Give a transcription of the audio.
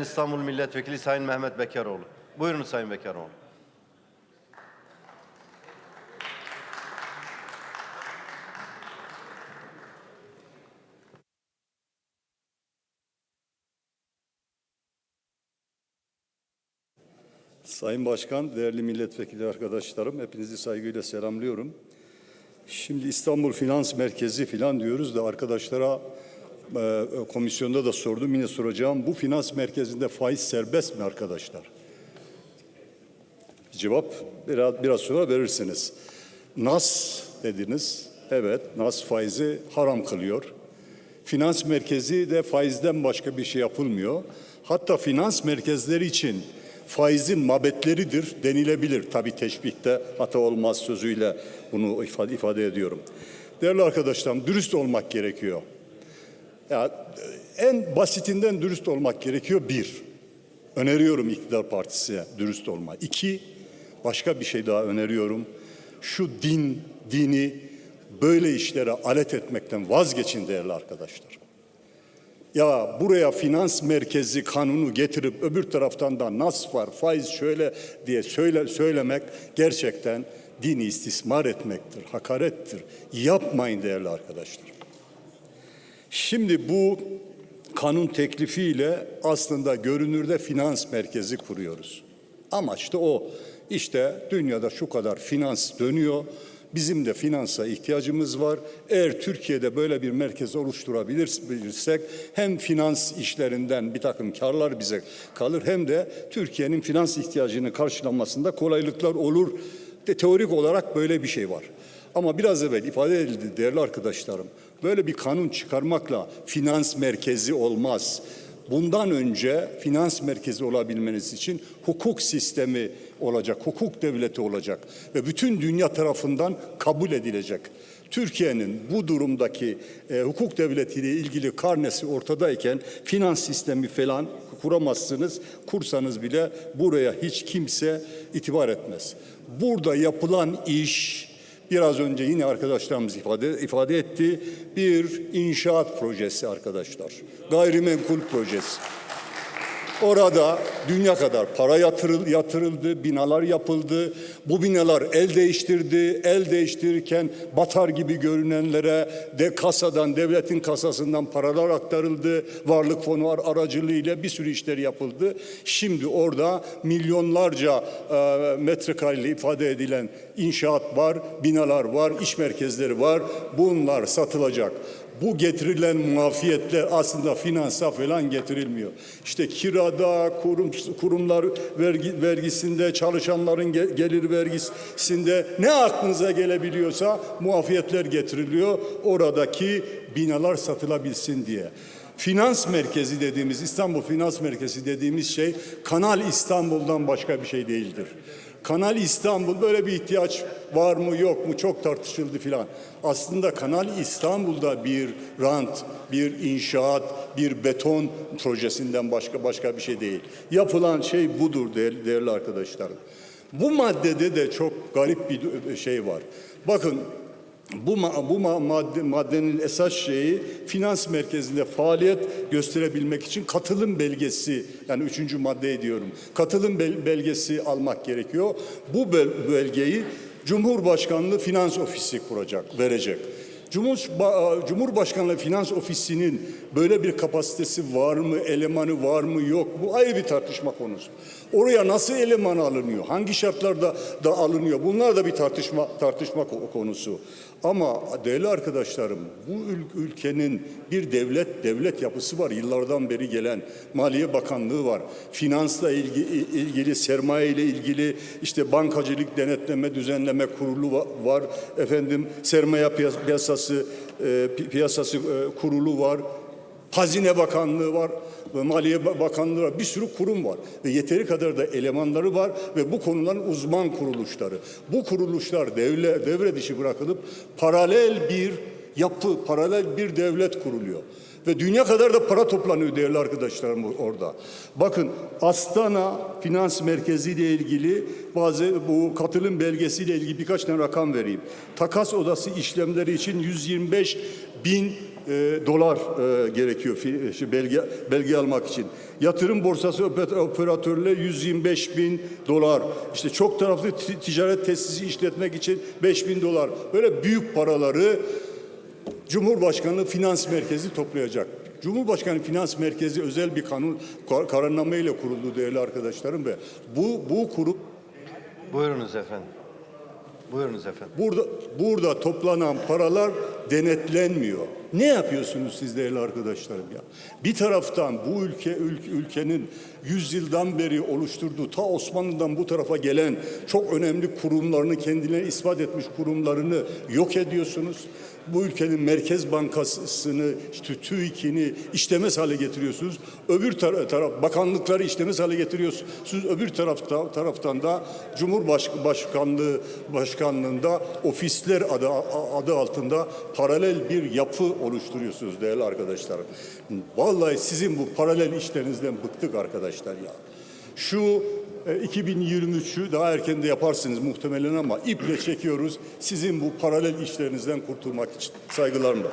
İstanbul Milletvekili Sayın Mehmet Bekaroğlu. Buyurun Sayın Bekaroğlu. Sayın Başkan, değerli milletvekili arkadaşlarım, hepinizi saygıyla selamlıyorum. Şimdi İstanbul Finans Merkezi filan diyoruz da arkadaşlara e, komisyonda da sordum, yine soracağım. Bu finans merkezinde faiz serbest mi arkadaşlar? Cevap biraz, biraz sonra verirsiniz. Nas dediniz. Evet, Nas faizi haram kılıyor. Finans merkezi de faizden başka bir şey yapılmıyor. Hatta finans merkezleri için faizin mabetleridir denilebilir. Tabi teşbihte hata olmaz sözüyle bunu ifade, ifade ediyorum. Değerli arkadaşlarım dürüst olmak gerekiyor. Ya, en basitinden dürüst olmak gerekiyor bir. Öneriyorum iktidar partisine dürüst olma. İki, başka bir şey daha öneriyorum. Şu din, dini böyle işlere alet etmekten vazgeçin değerli arkadaşlar. Ya buraya finans merkezi kanunu getirip öbür taraftan da nas var, faiz şöyle diye söyle, söylemek gerçekten dini istismar etmektir, hakarettir. Yapmayın değerli arkadaşlar. Şimdi bu kanun teklifiyle aslında görünürde finans merkezi kuruyoruz. Amaç da o. İşte dünyada şu kadar finans dönüyor. Bizim de finansa ihtiyacımız var. Eğer Türkiye'de böyle bir merkez oluşturabilirsek hem finans işlerinden bir takım karlar bize kalır hem de Türkiye'nin finans ihtiyacını karşılanmasında kolaylıklar olur. De teorik olarak böyle bir şey var. Ama biraz evvel ifade edildi değerli arkadaşlarım. Böyle bir kanun çıkarmakla finans merkezi olmaz. Bundan önce finans merkezi olabilmeniz için hukuk sistemi olacak, hukuk devleti olacak ve bütün dünya tarafından kabul edilecek. Türkiye'nin bu durumdaki e, hukuk devletiyle ilgili karnesi ortadayken finans sistemi falan kuramazsınız. Kursanız bile buraya hiç kimse itibar etmez. Burada yapılan iş Biraz önce yine arkadaşlarımız ifade, ifade etti. Bir inşaat projesi arkadaşlar. Gayrimenkul projesi. Orada dünya kadar para yatırıl, yatırıldı, binalar yapıldı. Bu binalar el değiştirdi. El değiştirirken batar gibi görünenlere de kasadan, devletin kasasından paralar aktarıldı. Varlık fonu aracılığıyla bir sürü işler yapıldı. Şimdi orada milyonlarca e, metrekareli ifade edilen inşaat var, binalar var, iş merkezleri var. Bunlar satılacak. Bu getirilen muafiyetler aslında finansa falan getirilmiyor. İşte kirada, kurum, kurumlar vergi, vergisinde, çalışanların ge, gelir vergisinde ne aklınıza gelebiliyorsa muafiyetler getiriliyor. Oradaki binalar satılabilsin diye. Finans merkezi dediğimiz, İstanbul Finans Merkezi dediğimiz şey Kanal İstanbul'dan başka bir şey değildir. Kanal İstanbul böyle bir ihtiyaç var mı yok mu çok tartışıldı filan. Aslında Kanal İstanbul'da bir rant, bir inşaat, bir beton projesinden başka başka bir şey değil. Yapılan şey budur değerli, değerli arkadaşlarım. Bu maddede de çok garip bir şey var. Bakın bu, bu madde, maddenin esas şeyi finans merkezinde faaliyet gösterebilmek için katılım belgesi yani üçüncü madde diyorum. Katılım belgesi almak gerekiyor. Bu belgeyi Cumhurbaşkanlığı Finans Ofisi kuracak, verecek. Cumhurbaşkanlığı Finans Ofisi'nin böyle bir kapasitesi var mı, elemanı var mı yok bu ayrı bir tartışma konusu. Oraya nasıl eleman alınıyor, hangi şartlarda da alınıyor bunlar da bir tartışma tartışma konusu. Ama değerli arkadaşlarım bu ülkenin bir devlet devlet yapısı var yıllardan beri gelen Maliye Bakanlığı var. Finansla ilgili, ilgili sermaye ile ilgili işte bankacılık denetleme düzenleme kurulu var. Efendim sermaye piyasası e, piyasası e, kurulu var. Hazine Bakanlığı var Maliye Bakanlığı var. Bir sürü kurum var ve yeteri kadar da elemanları var ve bu konuların uzman kuruluşları. Bu kuruluşlar devle, devre dışı bırakılıp paralel bir yapı, paralel bir devlet kuruluyor. Ve dünya kadar da para toplanıyor değerli arkadaşlarım orada. Bakın Astana Finans Merkezi ile ilgili bazı bu katılım belgesiyle ilgili birkaç tane rakam vereyim. Takas odası işlemleri için 125 bin e, dolar e, gerekiyor fi- şu belge belge almak için. Yatırım borsası oper- operatörüne 125 bin dolar. İşte çok taraflı ti- ticaret tesisi işletmek için 5 bin dolar. Böyle büyük paraları Cumhurbaşkanlığı Finans Merkezi toplayacak. Cumhurbaşkanı Finans Merkezi özel bir kanun kar- kararname ile kuruldu değerli arkadaşlarım ve bu bu kurup Buyurunuz efendim. Buyurunuz efendim. Burada burada toplanan paralar denetlenmiyor. Ne yapıyorsunuz siz değerli arkadaşlarım ya? Bir taraftan bu ülke ülke- ülkenin yüzyıldan beri oluşturduğu ta Osmanlı'dan bu tarafa gelen çok önemli kurumlarını kendilerine ispat etmiş kurumlarını yok ediyorsunuz. Bu ülkenin Merkez Bankası'nı, işte TÜİK'ini işlemez hale getiriyorsunuz. Öbür tar- taraf bakanlıkları işlemez hale getiriyorsunuz. Öbür tarafta taraftan da Cumhurbaşkanlığı başkanlığında ofisler adı adı altında paralel bir yapı oluşturuyorsunuz değerli arkadaşlarım. Vallahi sizin bu paralel işlerinizden bıktık arkadaşlar ya. Şu e, 2023'ü daha erken de yaparsınız muhtemelen ama iple çekiyoruz sizin bu paralel işlerinizden kurtulmak için. Saygılarımla.